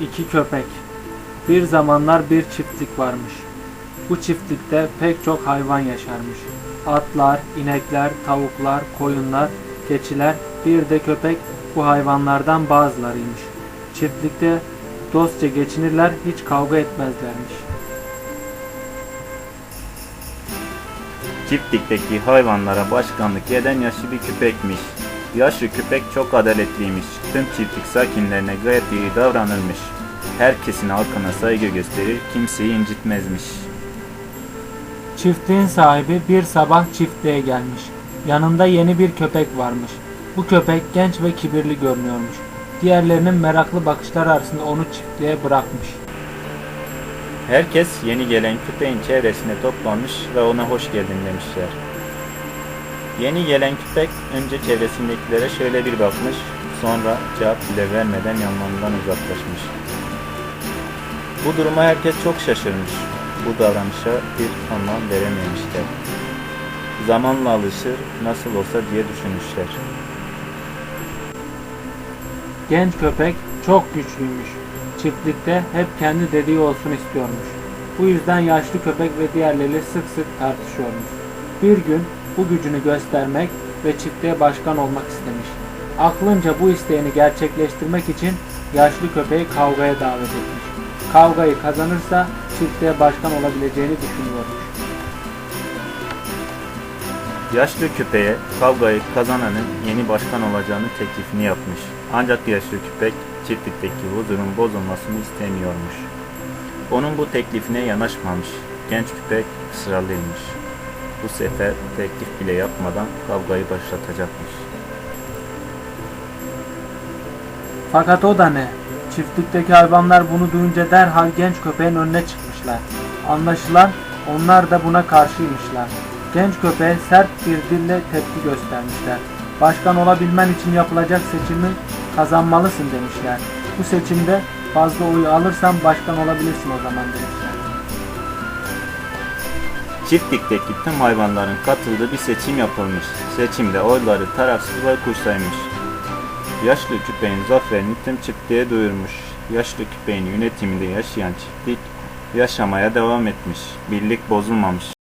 İki köpek. Bir zamanlar bir çiftlik varmış. Bu çiftlikte pek çok hayvan yaşarmış. Atlar, inekler, tavuklar, koyunlar, keçiler, bir de köpek bu hayvanlardan bazılarıymış. Çiftlikte dostça geçinirler, hiç kavga etmezlermiş. Çiftlikteki hayvanlara başkanlık eden yaşlı bir köpekmiş. Yaşlı köpek çok adaletliymiş. Tüm çiftlik sakinlerine gayet iyi davranırmış. Herkesin halkına saygı gösterir, kimseyi incitmezmiş. Çiftliğin sahibi bir sabah çiftliğe gelmiş. Yanında yeni bir köpek varmış. Bu köpek genç ve kibirli görünüyormuş. Diğerlerinin meraklı bakışları arasında onu çiftliğe bırakmış. Herkes yeni gelen köpeğin çevresine toplanmış ve ona hoş geldin demişler. Yeni gelen köpek önce çevresindekilere şöyle bir bakmış, sonra cevap bile vermeden yanlarından uzaklaşmış. Bu duruma herkes çok şaşırmış. Bu davranışa bir anlam verememişler. Zamanla alışır, nasıl olsa diye düşünmüşler. Genç köpek çok güçlüymüş. Çiftlikte hep kendi dediği olsun istiyormuş. Bu yüzden yaşlı köpek ve diğerleriyle sık sık tartışıyormuş. Bir gün bu gücünü göstermek ve çiftliğe başkan olmak istemiş. Aklınca bu isteğini gerçekleştirmek için yaşlı köpeği kavgaya davet etmiş. Kavgayı kazanırsa çiftliğe başkan olabileceğini düşünüyormuş. Yaşlı köpeğe kavgayı kazananın yeni başkan olacağını teklifini yapmış. Ancak yaşlı köpek çiftlikteki huzurun bozulmasını istemiyormuş. Onun bu teklifine yanaşmamış. Genç köpek ısrarlıymış. Bu sefer teklif bile yapmadan kavgayı başlatacakmış. Fakat o da ne? Çiftlikteki hayvanlar bunu duyunca derhal genç köpeğin önüne çıkmışlar. Anlaşılan onlar da buna karşıymışlar. Genç köpeğe sert bir dille tepki göstermişler. Başkan olabilmen için yapılacak seçimi kazanmalısın demişler. Bu seçimde fazla oy alırsan başkan olabilirsin o zaman demişler. Çiftlikteki tüm hayvanların katıldığı bir seçim yapılmış. Seçimde oyları tarafsız ve kuşsaymış. Yaşlı köpeğin zaferini tüm çiftliğe duyurmuş. Yaşlı köpeğin yönetiminde yaşayan çiftlik yaşamaya devam etmiş. Birlik bozulmamış.